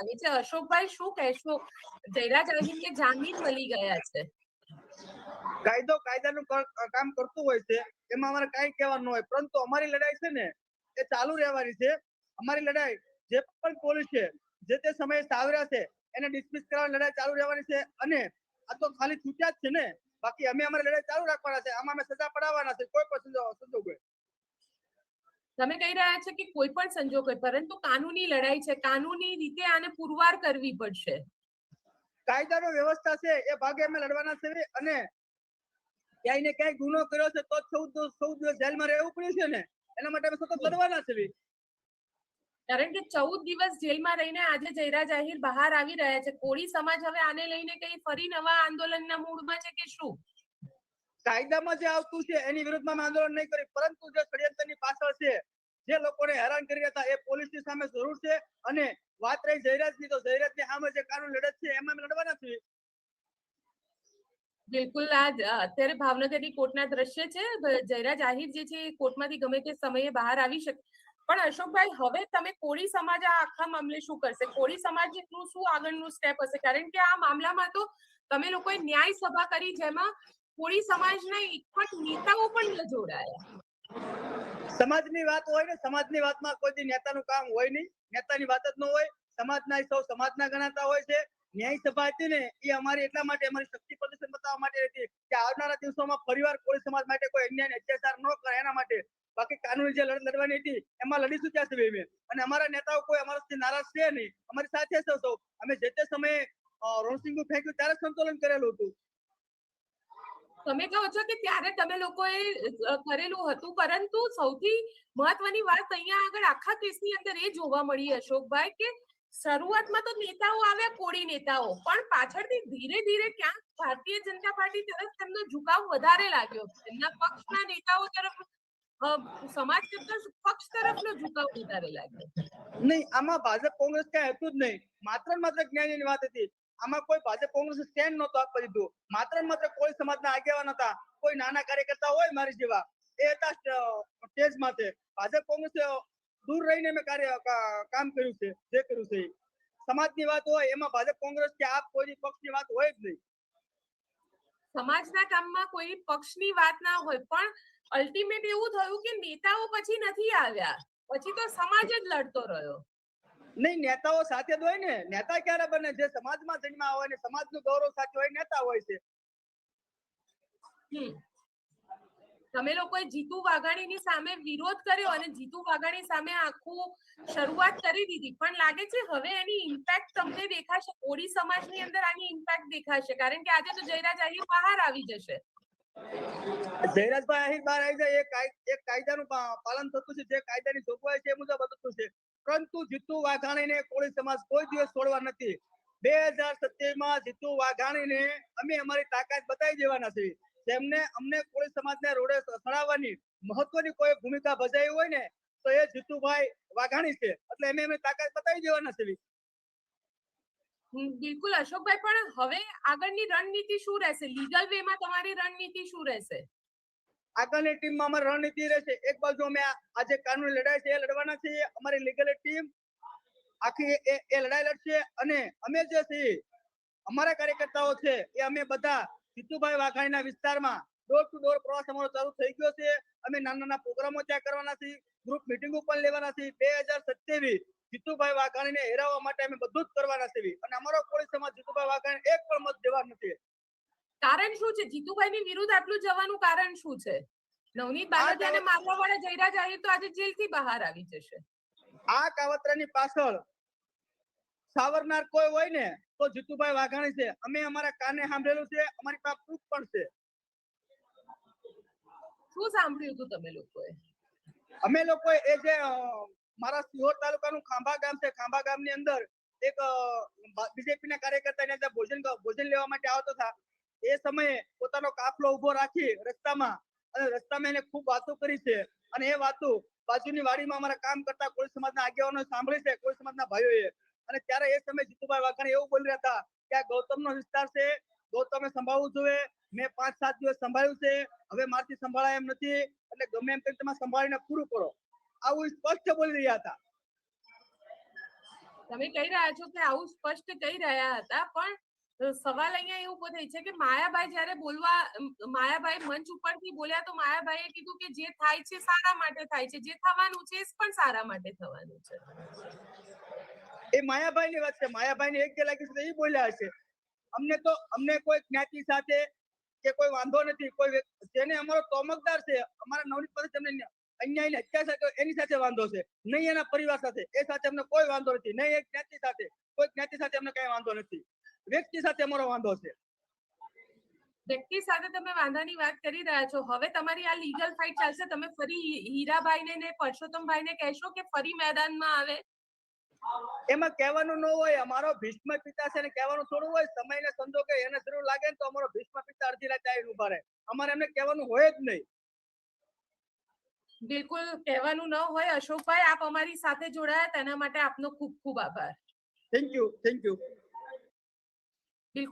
આવી છે, અશોકભાઈ શું કહેશો? જયરાજ આહિરને જામીન મળી ગયા છે? કાયદો કાયદાનું કામ કરતું હોય છે, એમાં અમારે કઈ કહેવાનું હોય, પરંતુ અમારી લડાઈ છે ને, એ ચાલુ રહેવાની છે. અમારી લડાઈ જે પણ પોલીસ છે, જે તે સમયે સાવર્યા છે, એને ડિસમિસ કરવાની લડાઈ ચાલુ રહેવાની છે અને આ તો ખાલી છૂટ્યા જ છે ને, બાકી અમે અમારી લડાઈ ચાલુ રાખવાના છે, આમાં અમે સજા પડાવવાના છે, કોઈ પણ સંજોગ સંજોગોએ તમે કહી રહ્યા છે કે કોઈ પણ સંજોગો પરંતુ કાનૂની લડાઈ છે. કાનૂની રીતે આને પુરવાર કરવી પડશે. કાયદાનો વ્યવસ્થા છે એ ભાગે અમે લડવાના છે અને ક્યાંય ને ક્યાંય ગુનો કર્યો છે તો ચૌદ ચૌદ દિવસ જેલમાં રહેવું પડ્યું છે ને? એના માટે અમે સતત લડવાના છે કારણ કે ચૌદ દિવસ જેલમાં રહીને આજે જયરા આહિર બહાર આવી રહ્યા છે. કોળી સમાજ હવે આને લઈને કઈ ફરી નવા આંદોલનના મૂડમાં છે કે શું? કાયદામાં જે આવતું છે, એની વિરુદ્ધમાં આંદોલન નહીં કરી પરંતુ જે ષડયંત્રની પાછળ છે, જે લોકોને હેરાન કરી રહ્યા હતા, એ પોલીસની સામે જરૂર છે. અને વાત રહી જયરાજની, તો જયરાજની સામે જે કાનૂન લડત છે, એમાં લડવાના છીએ. બિલકુલ. આ અત્યારે ભાવનગરની કોર્ટના દ્રશ્ય છે. જયરાજ આહિર જે છે કોર્ટમાંથી ગમે તે સમયે બહાર આવી શકે. પણ અશોકભાઈ, હવે તમે કોળી સમાજ આ આખા મામલે શું કરશે? કોળી સમાજનું શું આગળનું સ્ટેપ હશે? કારણ કે આ મામલામાં તો તમે લોકોએ ન્યાય સભા કરી, જેમાં કોળી સમાજના એકપટ નેતાઓ પણ ન જોડાયા. સમાજની વાત હોય ને સમાજની વાતમાં કોઈ નેતાનું કામ હોય નહીં. નેતાની વાત જ ન હોય સમાજના સૌ સમાજના ગણાતા હોય છે. ન્યાય સભા હતી ને એ અમારી એટલા માટે અમારી શક્તિ પ્રદર્શન બતાવવા માટે હતી કે આવનારા દિવસોમાં ફરીવાર કોળી સમાજ માટે કોઈ અન્યાય અત્યાચાર ન કરે એના માટે. બાકી કાનૂની જે લડત લડવાની હતી એમાં લડીશું ત્યાં સુધી અમે? અને અમારા નેતાઓ કોઈ અમારાથી નારાજ છે નહીં. અમારી સાથે છે સૌ અમે જે તે સમયે અ, ફેંક્યું ત્યારે સંતુલન કરેલું હતું. તમે કહો છો કે ત્યારે તમે લોકોએ કરેલું હતું, પરંતુ સૌથી મહત્વની વાત અહીંયા આગળ આખા કેસની અંદર એ જોવા મળી, અશોકભાઈ, કે શરૂઆતમાં તો નેતાઓ આવ્યા, કોળી નેતાઓ, પણ પાછળથી ધીરે ધીરે ક્યાંક ભારતીય જનતા પાર્ટી તરફ તેમનો ઝુકાવ વધારે લાગ્યો. તેમના પક્ષના નેતાઓ તરફ સમાજ કરતા પક્ષ તરફનો ઝુકાવ વધારે લાગ્યો. નહીં, આમાં ભાજપ, કોંગ્રેસ કઈ હતું જ નહીં. માત્ર માત્ર જ્ઞાનની વાત હતી. આમાં કોઈ ભાજપ કોંગ્રેસ સ્ટેન્ડ નહોતો આપવા દીધું માત્ર માત્ર કોઈ સમાજના આગેવાન હતા. કોઈ નાના કાર્યકર્તા હોય મારી જેવા. એ હતા સ્ટેજ માથે. ભાજપ કોંગ્રેસ દૂર રહીને મેં કાર્ય કામ કર્યું છે, જે કર્યું છે સમાજની વાત હોય, એમાં ભાજપ, કોંગ્રેસ કે આપ કોઈ પક્ષની વાત હોય જ નહીં. સમાજના કામમાં કોઈ પક્ષની વાત ના હોય, પણ અલ્ટિમેટ એવું થયું કે નેતાઓ પછી નથી આવ્યા. પછી તો સમાજ જ લડતો રહ્યો. નહીં નેતાઓ સાથે જ હોય ને. નેતા ક્યારે બને? જે સમાજમાં જન્મા હોય ને સમાજનું ગૌરવ સાથે હોય નેતા હોય છે. તમે લોકોએ જીતુ વાઘાણીની સામે વિરોધ કર્યો અને જીતુ વાઘાણી સામે આખું શરૂઆત કરી દીધી. પણ લાગે છે હવે એની ઇમ્પેક્ટ તમને દેખાશે? કોળી સમાજની અંદર આની ઇમ્પેક્ટ દેખાશે. કારણ કે આજે તો જયરાજ આહિર બહાર આવી જશે. જયરાજભાઈ આહિર બહાર આવી જાય. એ કાયદાનું પાલન થતું છે. જે કાયદાની જોગવાઈ છે એ મુજબ થતું છે પરંતુ જીતુ વાઘાણીને કોળી સમાજ કોઈ દિવસ છોડવા નથી. બે હજાર સત્યાવીસમાં જીતુ વાઘાણીને અમે અમારી તાકાત બતાવી દેવાના છે. તેમને અમને કોળી સમાજને રોડે ચડાવવાની મહત્વની કોઈ ભૂમિકા ભજાવી હોય ને, તો એ જીતુભાઈ વાઘાણી છે. એટલે એમને અમે તાકાત બતાવી દેવાના છે. બિલકુલ અશોકભાઈ, પણ હવે આગળની રણનીતિ શું રહેશે? લીગલ વેમાં તમારી રણનીતિ શું રહેશે? આગળની ટીમમાં અમારી રણનીતિ રહેશે એક બાજુ અમે આ- કાનૂની લડાઈ છે, એ લડવાના છીએ. અમારી લીગલ ટીમ આખી એ લડાઈ લડશે અને અમે જે છીએ અમારા કાર્યકર્તાઓ છે, એ અમે બધા જીતુભાઈ વાઘાણીના વિસ્તારમાં ડોર ટુ ડોર પ્રવાસ અમારો ચાલુ થઈ ગયો છે. અમે નાના નાના પ્રોગ્રામો ત્યાં કરવાના છીએ. ગ્રુપ મિટિંગો પણ લેવાના છીએ. બે હજાર સત્યાવીસ જીતુભાઈ વાઘાણીને હેરાવવા માટે અમે બધું જ કરવાના છીએ. અને અમારો કોળી સમાજ જીતુભાઈ વાઘાણી એક પણ મત દેવા નથી. કારણ શું છે? જીતુભાઈની વિરુદ્ધ આટલું જવાનું કારણ શું છે? નવનીત બારોટિયાને મારવા વાળા જયરાજ આહિર તો આજે જેલથી બહાર આવી જશે. આ કાવતરાની પાછળ સાવરનાર કોઈ હોય ને તો જીતુભાઈ વાઘાણી છે. અમે અમારા કાને સાંભળેલું છે અમારી પાસે પ્રૂફ પણ છે. શું સાંભળ્યું હતું તમે લોકોએ? અમે લોકો એ જે મારા સિહોર તાલુકાનું ખાંભા ગામ છે ખાંભા ગામની અંદર એક બીજેપી ના કાર્યકર્તા ને ભોજન ભોજન લેવા માટે આવતો હતા એ સમયે પોતાનો કાફલો ઊભો રાખી રસ્તામાં અને રસ્તામાં એને ખૂબ વાતો કરી છે. અને એ વાતો બાજુની વાડીમાં અમારા કામ કરતા કોઈ સમાજના આગેવાનો સાંભળી છે, કોઈ સમાજના ભાઈઓએ. અને ત્યારે એ સમયે જીતુભાઈ વાઘાણી એવું બોલી રહ્યા હતા કે આ ગૌતમનો વિસ્તાર છે, ગૌતમે સંભાળવું જોઈએ. મેં પાંચ સાત દિવસ સંભાળ્યું છે, હવે મારથી સંભાળાય એમ નથી. એટલે ગમે એમ તમે સંભાળીને પૂરું કરો. આવું સ્પષ્ટ બોલી રહ્યા હતા. તમે કહી રહ્યા છો કે આવું સ્પષ્ટ કહી રહ્યા હતા, પણ સવાલ અહીંયા એવું ઊભો થાય છે કે માયાભાઈ જયારે બોલવા માયાભાઈ મંચ ઉપરથી બોલ્યા તો માયાભાઈએ કીધું કે જે થાય છે સારા માટે થાય છે, જે થવાનું છે એ પણ સારા માટે થવાનું છે. એ માયાભાઈ ની વાત છે. માયાભાઈ ને એક જે લાગી એ બોલ્યા હશે. અમને તો, અમને કોઈ જ્ઞાતિ સાથે કે કોઈ વાંધો નથી. કોઈ જેને અમારો તોમકદાર છે, અમારા નવનીત જેમને ન્યા- અન્યાય ને અત્યાચાર કર્યો એની સાથે વાંધો છે. નહીં એના પરિવાર સાથે, એ સાથે અમને કોઈ વાંધો નથી. નહીં એક જ્ઞાતિ સાથે, કોઈ જ્ઞાતિ સાથે અમને કઈ વાંધો નથી. વ્યક્તિ સાથે અમારો વાંધો છે. વ્યક્તિ સાથે તમે વાંધાની વાત કરી રહ્યા છો. હવે તમારી આ લીગલ ફાઇટ ચાલશે. તમે ફરી હીરાભાઈને ને પરસોત્તમભાઈને કહેશો કે ફરી મેદાનમાં આવે? એમાં કહેવાનું ન હોય અમારો ભીષ્મ પિતા છે ને કહેવાનું થોડું હોય સમય ને સંજોગે એને જરૂર લાગે ને તો અમારો ભીષ્મ પિતા અડધી રાતે આવીને ઊભા રહે. અમારે એમને કહેવાનું હોય જ નહીં. બિલકુલ કહેવાનું ન હોય. અશોકભાઈ આપ અમારી સાથે જોડાયા. તેના માટે આપનો ખૂબ ખૂબ આભાર. Thank you thank you